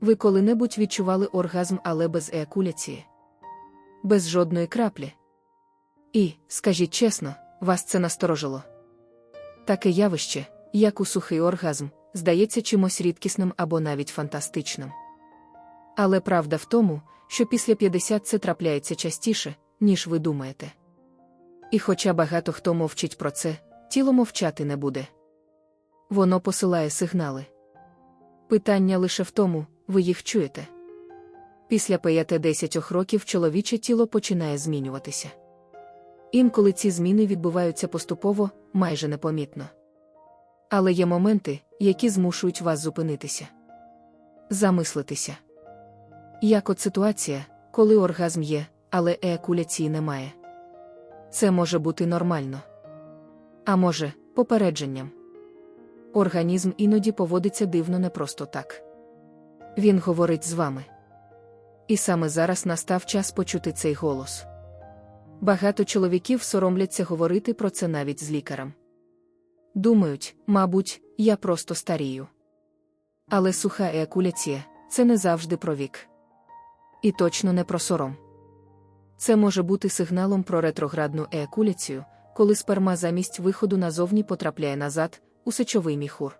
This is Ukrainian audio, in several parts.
Ви коли-небудь відчували оргазм, але без еякуляції? Без жодної краплі. І, скажіть чесно, вас це насторожило. Таке явище, як у сухий оргазм, здається чимось рідкісним або навіть фантастичним. Але правда в тому, що після 50 це трапляється частіше, ніж ви думаєте. І хоча багато хто мовчить про це, тіло мовчати не буде. Воно посилає сигнали. Питання лише в тому, ви їх чуєте. Після 5-10 років чоловіче тіло починає змінюватися. Інколи ці зміни відбуваються поступово, майже непомітно. Але є моменти, які змушують вас зупинитися. Замислитися. Як от ситуація, коли оргазм є, але еякуляції немає. Це може бути нормально. А може, попередженням. Організм іноді поводиться дивно не просто так. Він говорить з вами. І саме зараз настав час почути цей голос. Багато чоловіків соромляться говорити про це навіть з лікарем. Думають, мабуть, я просто старію. Але суха еякуляція це не завжди про вік. І точно не про сором. Це може бути сигналом про ретроградну еякуляцію, коли сперма замість виходу назовні потрапляє назад, у сечовий міхур.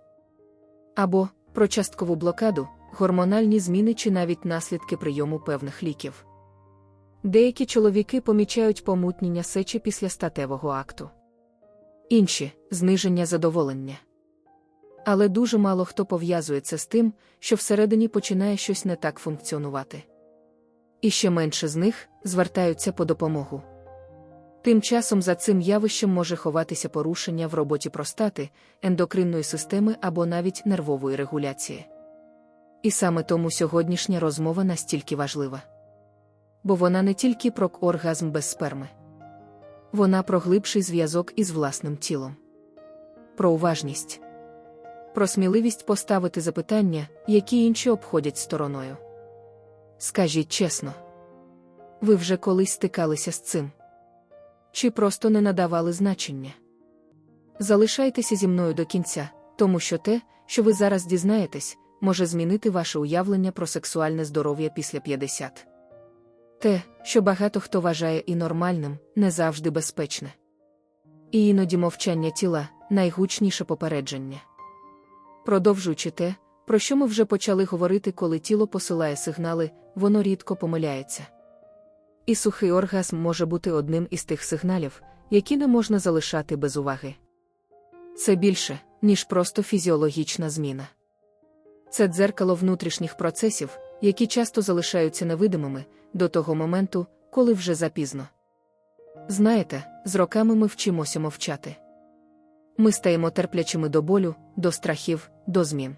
Або про часткову блокаду, гормональні зміни чи навіть наслідки прийому певних ліків. Деякі чоловіки помічають помутнення сечі після статевого акту. Інші зниження задоволення. Але дуже мало хто пов'язує це з тим, що всередині починає щось не так функціонувати. І ще менше з них звертаються по допомогу. Тим часом за цим явищем може ховатися порушення в роботі простати, ендокринної системи або навіть нервової регуляції. І саме тому сьогоднішня розмова настільки важлива. Бо вона не тільки про оргазм без сперми, вона про глибший зв'язок із власним тілом, про уважність, про сміливість поставити запитання, які інші обходять стороною. Скажіть чесно, ви вже колись стикалися з цим? Чи просто не надавали значення? Залишайтеся зі мною до кінця, тому що те, що ви зараз дізнаєтесь, може змінити ваше уявлення про сексуальне здоров'я після 50. Те, що багато хто вважає і нормальним, не завжди безпечне. І іноді мовчання тіла найгучніше попередження. Продовжуючи те, про що ми вже почали говорити, коли тіло посилає сигнали, воно рідко помиляється. І сухий оргазм може бути одним із тих сигналів, які не можна залишати без уваги. Це більше, ніж просто фізіологічна зміна. Це дзеркало внутрішніх процесів, які часто залишаються невидимими до того моменту, коли вже запізно. Знаєте, з роками ми вчимося мовчати. Ми стаємо терплячими до болю, до страхів, до змін.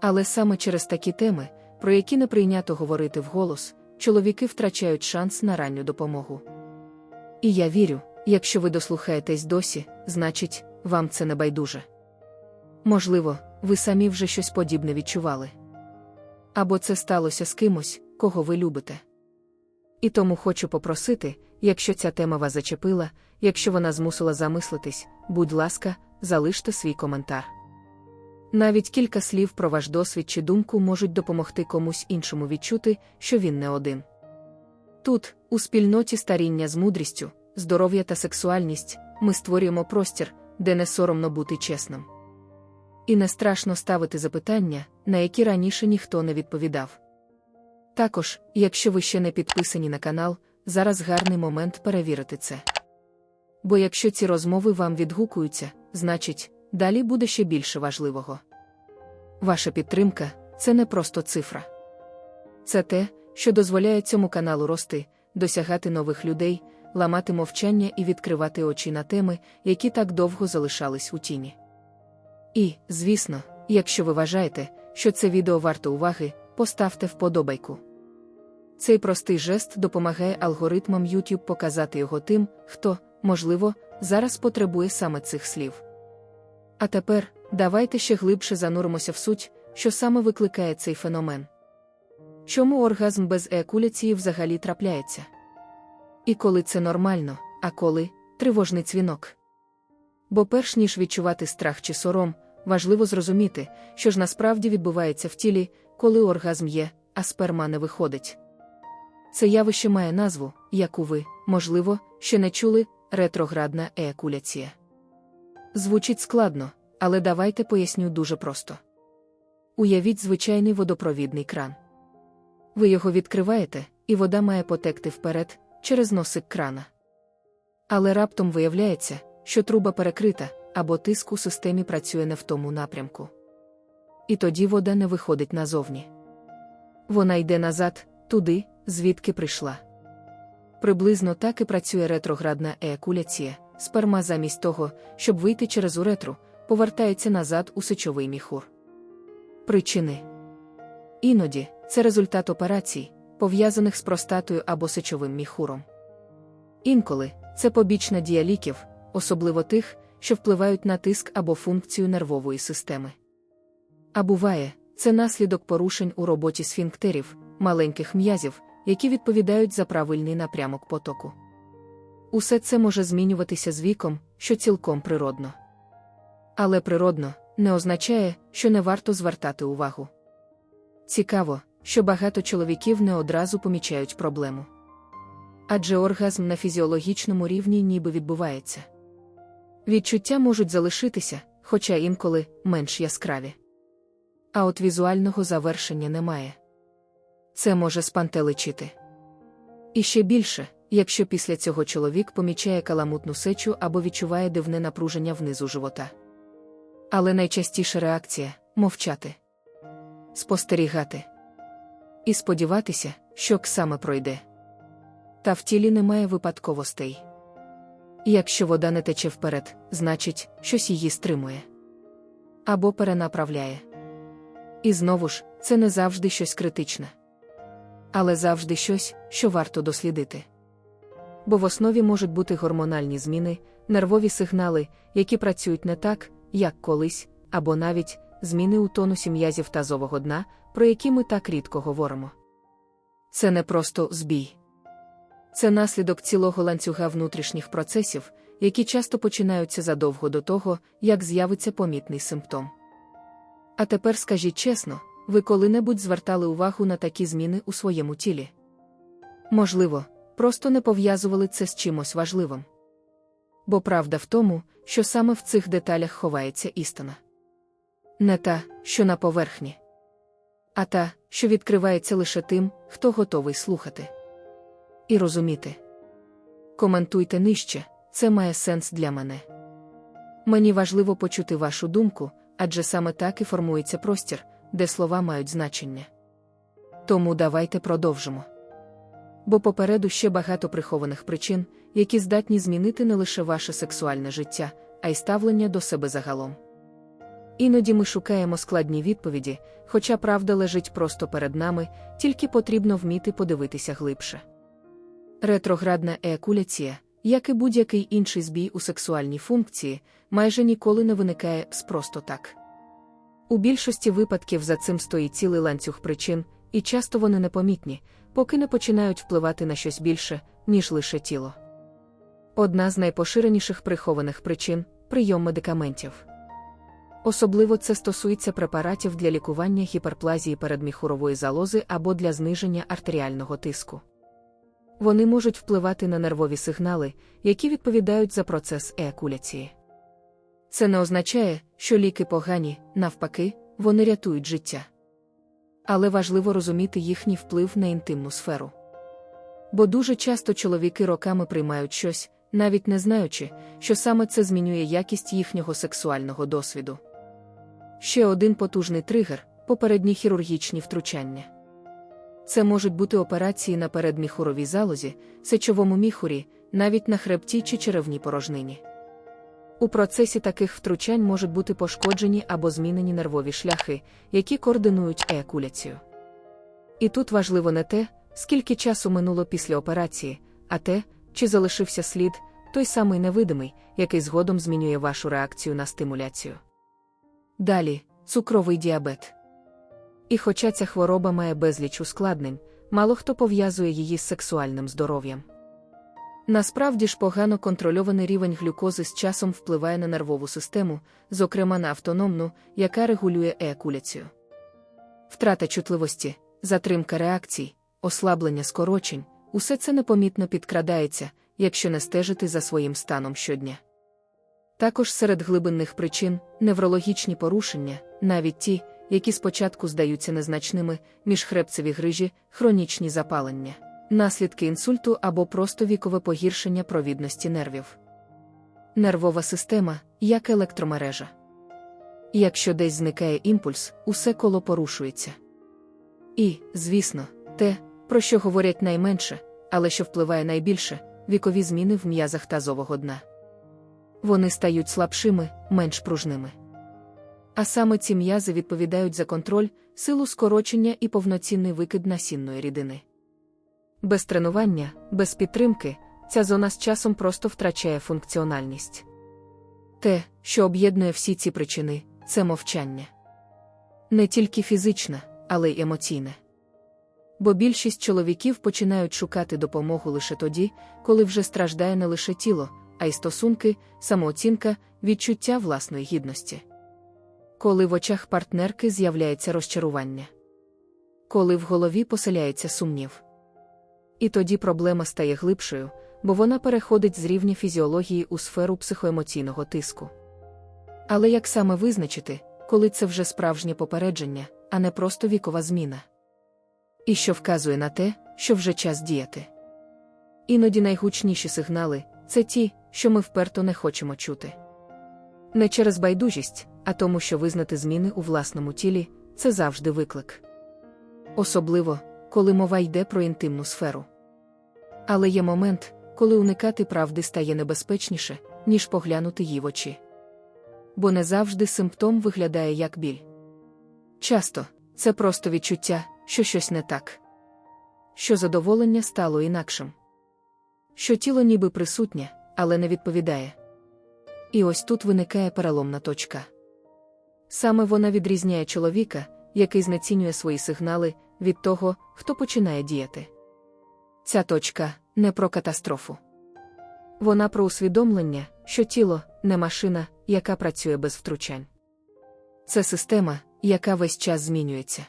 Але саме через такі теми, про які не прийнято говорити вголос, чоловіки втрачають шанс на ранню допомогу. І я вірю, якщо ви дослухаєтесь досі, значить, вам це не байдуже. Можливо, ви самі вже щось подібне відчували. Або це сталося з кимось, кого ви любите. І тому хочу попросити, якщо ця тема вас зачепила, якщо вона змусила замислитись, будь ласка, залиште свій коментар. Навіть кілька слів про ваш досвід чи думку можуть допомогти комусь іншому відчути, що він не один. Тут, у спільноті старіння з мудрістю, здоров'я та сексуальність, ми створюємо простір, де не соромно бути чесним. І не страшно ставити запитання, на які раніше ніхто не відповідав. Також, якщо ви ще не підписані на канал, зараз гарний момент перевірити це. Бо якщо ці розмови вам відгукуються, значить, далі буде ще більше важливого. Ваша підтримка це не просто цифра. Це те, що дозволяє цьому каналу рости, досягати нових людей, ламати мовчання і відкривати очі на теми, які так довго залишались у тіні. І, звісно, якщо ви вважаєте, що це відео варто уваги, поставте вподобайку. Цей простий жест допомагає алгоритмам YouTube показати його тим, хто, можливо, зараз потребує саме цих слів. А тепер давайте ще глибше зануримося в суть, що саме викликає цей феномен. Чому оргазм без еякуляції взагалі трапляється? І коли це нормально, а коли тривожний дзвінок. Бо перш ніж відчувати страх чи сором, важливо зрозуміти, що ж насправді відбувається в тілі, коли оргазм є, а сперма не виходить. Це явище має назву, яку ви, можливо, ще не чули ретроградна еякуляція. Звучить складно, але давайте поясню дуже просто. Уявіть звичайний водопровідний кран. Ви його відкриваєте, і вода має потекти вперед через носик крана. Але раптом виявляється, що труба перекрита, або тиск у системі працює не в тому напрямку. І тоді вода не виходить назовні. Вона йде назад, туди, звідки прийшла. Приблизно так і працює ретроградна еякуляція, сперма замість того, щоб вийти через уретру, повертається назад у сечовий міхур. Причини іноді це результат операцій, пов'язаних з простатою або сечовим міхуром. Інколи це побічна дія ліків, особливо тих, що впливають на тиск або функцію нервової системи. А буває, це наслідок порушень у роботі сфінктерів, маленьких м'язів, які відповідають за правильний напрямок потоку. Усе це може змінюватися з віком, що цілком природно. Але природно не означає, що не варто звертати увагу. Цікаво, що багато чоловіків не одразу помічають проблему. Адже оргазм на фізіологічному рівні ніби відбувається. Відчуття можуть залишитися, хоча інколи менш яскраві. А от візуального завершення немає. Це може спантеличити. І ще більше, якщо після цього чоловік помічає каламутну сечу або відчуває дивне напруження внизу живота. Але найчастіша реакція мовчати, спостерігати і сподіватися, що саме пройде. Та в тілі немає випадковостей. Якщо вода не тече вперед, значить, щось її стримує або перенаправляє. І знову ж, це не завжди щось критичне, але завжди щось, що варто дослідити. Бо в основі можуть бути гормональні зміни, нервові сигнали, які працюють не так, як колись, або навіть зміни у тонусі м'язів тазового дна, про які ми так рідко говоримо. Це не просто збій. Це наслідок цілого ланцюга внутрішніх процесів, які часто починаються задовго до того, як з'явиться помітний симптом. А тепер скажіть чесно, ви коли-небудь звертали увагу на такі зміни у своєму тілі? Можливо, просто не пов'язували це з чимось важливим. Бо правда в тому, що саме в цих деталях ховається істина. Не та, що на поверхні, а та, що відкривається лише тим, хто готовий слухати. І розуміти. Коментуйте нижче, це має сенс для мене. Мені важливо почути вашу думку, адже саме так і формується простір, де слова мають значення. Тому давайте продовжимо. Бо попереду ще багато прихованих причин, які здатні змінити не лише ваше сексуальне життя, а й ставлення до себе загалом. Іноді ми шукаємо складні відповіді, хоча правда лежить просто перед нами, тільки потрібно вміти подивитися глибше. Ретроградна еякуляція, як і будь-який інший збій у сексуальній функції, майже ніколи не виникає з просто так. У більшості випадків за цим стоїть цілий ланцюг причин, і часто вони непомітні, поки не починають впливати на щось більше, ніж лише тіло. Одна з найпоширеніших прихованих причин прийом медикаментів. Особливо це стосується препаратів для лікування гіперплазії передміхурової залози або для зниження артеріального тиску. Вони можуть впливати на нервові сигнали, які відповідають за процес еякуляції. Це не означає, що ліки погані, навпаки, вони рятують життя. Але важливо розуміти їхній вплив на інтимну сферу. Бо дуже часто чоловіки роками приймають щось, навіть не знаючи, що саме це змінює якість їхнього сексуального досвіду. Ще один потужний тригер попередні хірургічні втручання. Це можуть бути операції на передміхуровій залозі, сечовому міхурі, навіть на хребті чи черевній порожнині. У процесі таких втручань можуть бути пошкоджені або змінені нервові шляхи, які координують еякуляцію. І тут важливо не те, скільки часу минуло після операції, а те, чи залишився слід, той самий невидимий, який згодом змінює вашу реакцію на стимуляцію. Далі цукровий діабет. І хоча ця хвороба має безліч ускладнень, мало хто пов'язує її з сексуальним здоров'ям. Насправді ж погано контрольований рівень глюкози з часом впливає на нервову систему, зокрема на автономну, яка регулює еякуляцію. втрата чутливості, затримка реакцій, ослаблення скорочень усе це непомітно підкрадається, якщо не стежити за своїм станом щодня. Також серед глибинних причин неврологічні порушення, навіть ті, які спочатку здаються незначними, міжхребцеві грижі, хронічні запалення, наслідки інсульту або просто вікове погіршення провідності нервів. Нервова система як електромережа. Якщо десь зникає імпульс, усе коло порушується. І, звісно, те, про що говорять найменше, але що впливає найбільше вікові зміни в м'язах тазового дна. Вони стають слабшими, менш пружними. А саме ці м'язи відповідають за контроль, силу скорочення і повноцінний викид насінної рідини. Без тренування, без підтримки, ця зона з часом просто втрачає функціональність. Те, що об'єднує всі ці причини, це мовчання. Не тільки фізичне, але й емоційне. Бо більшість чоловіків починають шукати допомогу лише тоді, коли вже страждає не лише тіло, а й стосунки, самооцінка, відчуття власної гідності. Коли в очах партнерки з'являється розчарування, коли в голові поселяється сумнів. І тоді проблема стає глибшою, бо вона переходить з рівня фізіології у сферу психоемоційного тиску. Але як саме визначити, коли це вже справжнє попередження, а не просто вікова зміна? І що вказує на те, що вже час діяти. Іноді найгучніші сигнали це ті, що ми вперто не хочемо чути. Не через байдужість, а тому, що визнати зміни у власному тілі це завжди виклик. Особливо, коли мова йде про інтимну сферу. Але є момент, коли уникати правди стає небезпечніше, ніж поглянути їй в очі. Бо не завжди симптом виглядає як біль. Часто це просто відчуття, що щось не так, що задоволення стало інакшим, що тіло ніби присутнє, але не відповідає. І ось тут виникає переломна точка. Саме вона відрізняє чоловіка, який знецінює свої сигнали, від того, хто починає діяти. Ця точка не про катастрофу. Вона про усвідомлення, що тіло не машина, яка працює без втручань. Це система, яка весь час змінюється.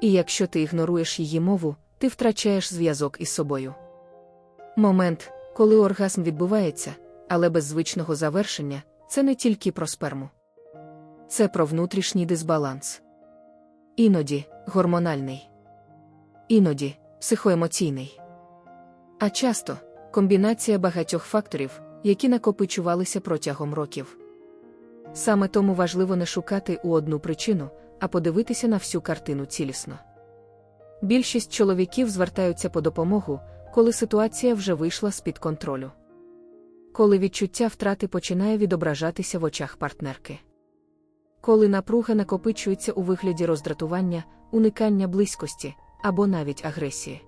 І якщо ти ігноруєш її мову, ти втрачаєш зв'язок із собою. Момент, коли оргазм відбувається, але без звичного завершення, це не тільки про сперму. Це про внутрішній дисбаланс. Іноді гормональний, іноді психоемоційний. А часто комбінація багатьох факторів, які накопичувалися протягом років. Саме тому важливо не шукати у одну причину, а подивитися на всю картину цілісно. Більшість чоловіків звертаються по допомогу, коли ситуація вже вийшла з-під контролю. Коли відчуття втрати починає відображатися в очах партнерки. Коли напруга накопичується у вигляді роздратування, уникання близькості або навіть агресії.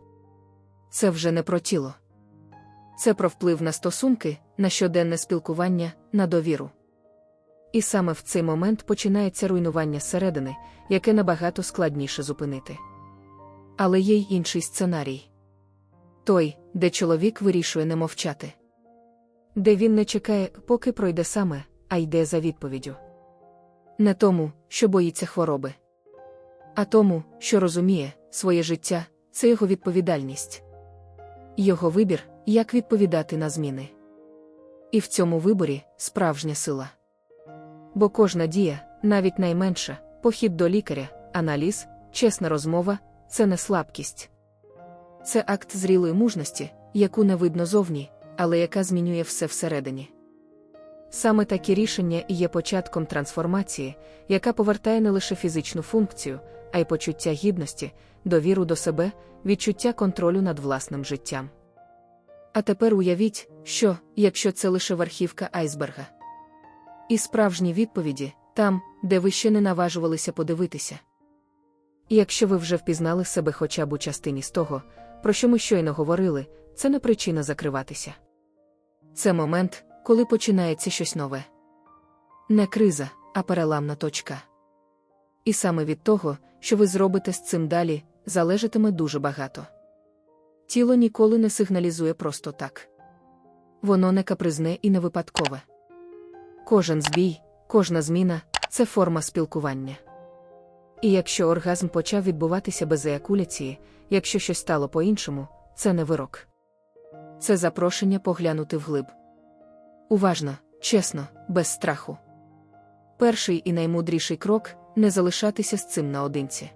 Це вже не про тіло. Це про вплив на стосунки, на щоденне спілкування, на довіру. І саме в цей момент починається руйнування зсередини, яке набагато складніше зупинити. Але є й інший сценарій той, де чоловік вирішує не мовчати, де він не чекає, поки пройде саме, а йде за відповіддю. Не тому, що боїться хвороби, а тому, що розуміє, своє життя це його відповідальність, його вибір, як відповідати на зміни. І в цьому виборі справжня сила. Бо кожна дія, навіть найменша, похід до лікаря, аналіз, чесна розмова це не слабкість. Це акт зрілої мужності, яку не видно зовні, але яка змінює все всередині. Саме такі рішення і є початком трансформації, яка повертає не лише фізичну функцію, а й почуття гідності, довіру до себе, відчуття контролю над власним життям. А тепер уявіть, що, якщо це лише верхівка айсберга. І справжні відповіді там, де ви ще не наважувалися подивитися. І якщо ви вже впізнали себе хоча б у частині з того, про що ми щойно говорили, це не причина закриватися. Це момент, коли починається щось нове. Не криза, а переламна точка. І саме від того, що ви зробите з цим далі, залежатиме дуже багато. Тіло ніколи не сигналізує просто так. Воно не капризне і не випадкове. Кожен збій, кожна зміна це форма спілкування. І якщо оргазм почав відбуватися без еякуляції, якщо щось стало по-іншому, це не вирок. Це запрошення поглянути вглиб. Уважно, чесно, без страху. Перший і наймудріший крок не залишатися з цим наодинці.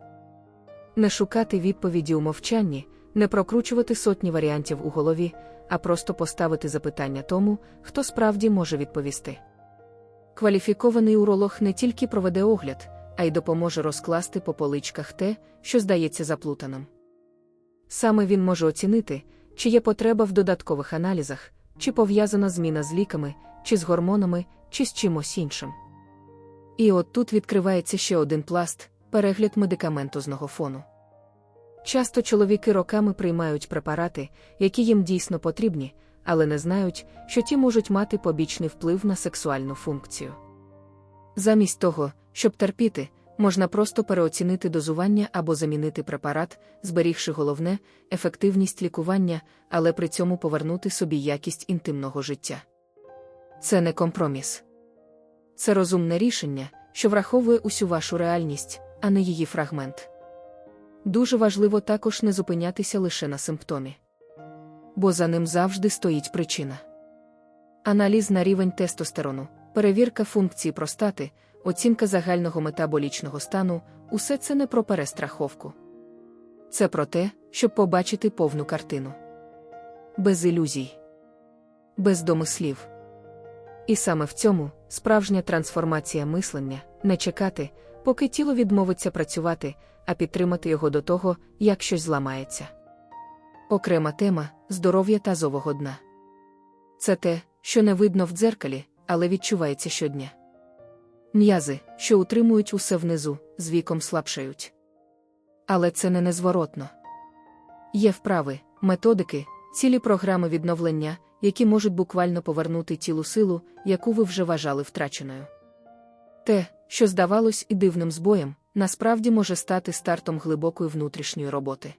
Не шукати відповіді у мовчанні, не прокручувати сотні варіантів у голові, а просто поставити запитання тому, хто справді може відповісти. Кваліфікований уролог не тільки проведе огляд, а й допоможе розкласти по поличках те, що здається заплутаним. Саме він може оцінити, чи є потреба в додаткових аналізах, чи пов'язана зміна з ліками, чи з гормонами, чи з чимось іншим. І от тут відкривається ще один пласт перегляд медикаментозного фону. Часто чоловіки роками приймають препарати, які їм дійсно потрібні, але не знають, що ті можуть мати побічний вплив на сексуальну функцію. Замість того, щоб терпіти, можна просто переоцінити дозування або замінити препарат, зберігши головне, ефективність лікування, але при цьому повернути собі якість інтимного життя. Це не компроміс. Це розумне рішення, що враховує усю вашу реальність, а не її фрагмент. Дуже важливо також не зупинятися лише на симптомі. Бо за ним завжди стоїть причина. Аналіз на рівень тестостерону, перевірка функції простати, оцінка загального метаболічного стану усе це не про перестраховку. Це про те, щоб побачити повну картину. Без ілюзій, без домислів. І саме в цьому справжня трансформація мислення не чекати, поки тіло відмовиться працювати, а підтримати його до того, як щось зламається. Окрема тема здоров'я тазового дна. Це те, що не видно в дзеркалі, але відчувається щодня. М'язи, що утримують усе внизу, з віком слабшають. Але це не незворотно. Є вправи, методики, цілі програми відновлення, які можуть буквально повернути тілу силу, яку ви вже вважали втраченою. Те, що здавалось і дивним збоєм, насправді може стати стартом глибокої внутрішньої роботи.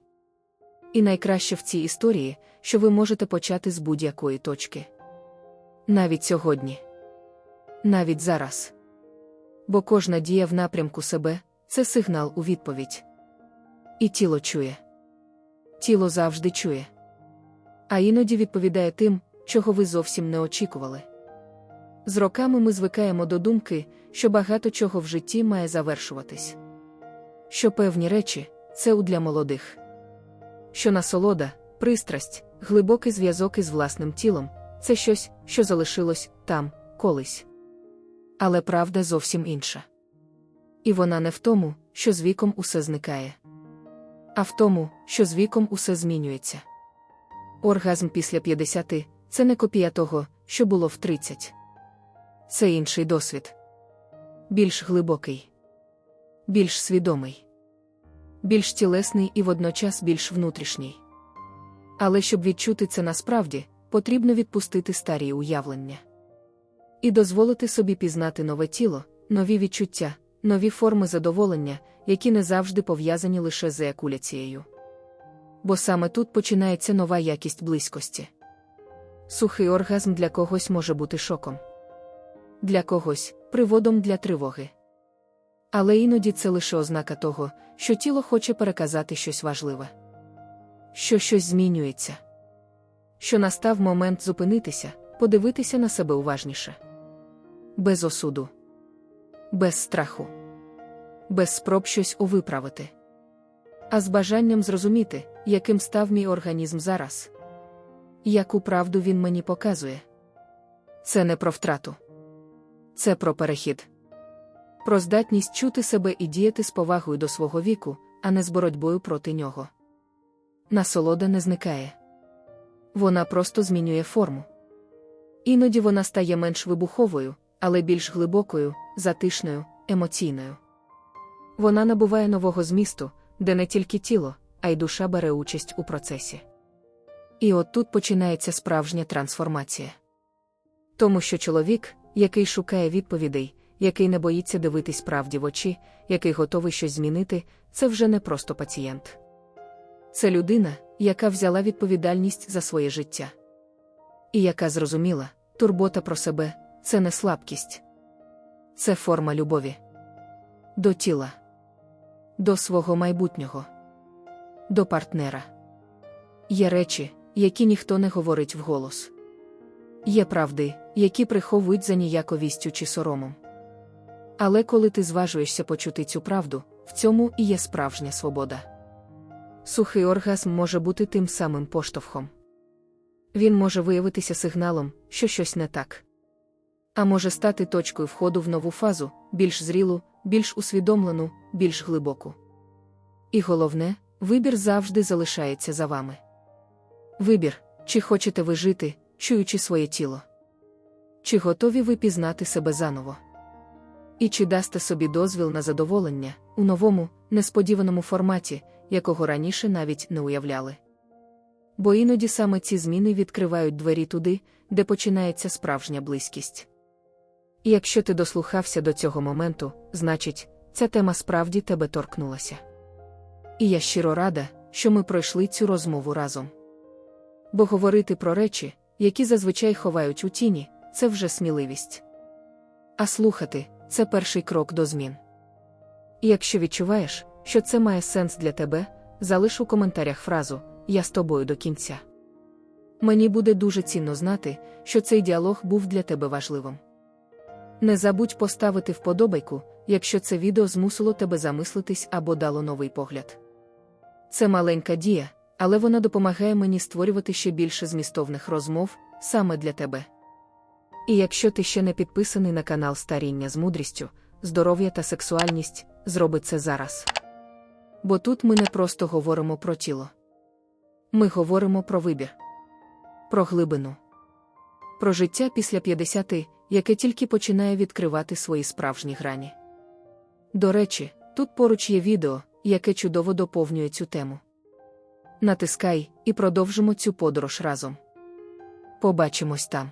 І найкраще в цій історії, що ви можете почати з будь-якої точки. Навіть сьогодні. Навіть зараз. Бо кожна дія в напрямку себе це сигнал у відповідь. І тіло чує. Тіло завжди чує. А іноді відповідає тим, чого ви зовсім не очікували. З роками ми звикаємо до думки, що багато чого в житті має завершуватись. Що певні речі це у для молодих. Що насолода, пристрасть, глибокий зв'язок із власним тілом це щось, що залишилось там, колись. Але правда зовсім інша. І вона не в тому, що з віком усе зникає, а в тому, що з віком усе змінюється. Оргазм після 50 це не копія того, що було в 30. Це інший досвід. Більш глибокий, більш свідомий, більш тілесний і водночас більш внутрішній. Але щоб відчути це насправді, потрібно відпустити старі уявлення і дозволити собі пізнати нове тіло, нові відчуття, нові форми задоволення, які не завжди пов'язані лише з еякуляцією. Бо саме тут починається нова якість близькості. Сухий оргазм для когось може бути шоком, для когось приводом для тривоги. Але іноді це лише ознака того, що тіло хоче переказати щось важливе, що щось змінюється, що настав момент зупинитися, подивитися на себе уважніше. Без осуду, без страху, без спроб щось увиправити, а з бажанням зрозуміти, яким став мій організм зараз. Яку правду він мені показує? Це не про втрату, це про перехід, про здатність чути себе і діяти з повагою до свого віку, а не з боротьбою проти нього. Насолода не зникає. Вона просто змінює форму. Іноді вона стає менш вибуховою, але більш глибокою, затишною, емоційною. Вона набуває нового змісту, де не тільки тіло, а й душа бере участь у процесі. І от тут починається справжня трансформація. Тому що чоловік, який шукає відповідей, який не боїться дивитись правді в очі, який готовий щось змінити, це вже не просто пацієнт. Це людина, яка взяла відповідальність за своє життя. І яка зрозуміла, турбота про себе це не слабкість, це форма любові до тіла, до свого майбутнього, до партнера. Є речі, які ніхто не говорить вголос. Є правди, які приховують за ніяковістю чи соромом. Але коли ти зважуєшся почути цю правду, в цьому і є справжня свобода. Сухий оргазм може бути тим самим поштовхом. Він може виявитися сигналом, що щось не так. А може стати точкою входу в нову фазу, більш зрілу, більш усвідомлену, більш глибоку. І головне, вибір завжди залишається за вами. Вибір, чи хочете ви жити, чуючи своє тіло. Чи готові ви пізнати себе заново? І чи дасте собі дозвіл на задоволення у новому, несподіваному форматі, якого раніше навіть не уявляли? Бо іноді саме ці зміни відкривають двері туди, де починається справжня близькість. І якщо ти дослухався до цього моменту, значить, ця тема справді тебе торкнулася. І я щиро рада, що ми пройшли цю розмову разом. Бо говорити про речі, які зазвичай ховають у тіні, це вже сміливість. А слухати це перший крок до змін. І якщо відчуваєш, що це має сенс для тебе, залиш у коментарях фразу Я з тобою до кінця. Мені буде дуже цінно знати, що цей діалог був для тебе важливим. Не забудь поставити вподобайку, якщо це відео змусило тебе замислитись або дало новий погляд. Це маленька дія, але вона допомагає мені створювати ще більше змістовних розмов саме для тебе. І якщо ти ще не підписаний на канал Старіння з мудрістю, здоров'я та сексуальність, зроби це зараз. Бо тут ми не просто говоримо про тіло. Ми говоримо про вибір, про глибину, про життя після 50, яке тільки починає відкривати свої справжні грані. До речі, тут поруч є відео, яке чудово доповнює цю тему. Натискай і продовжимо цю подорож разом. Побачимось там.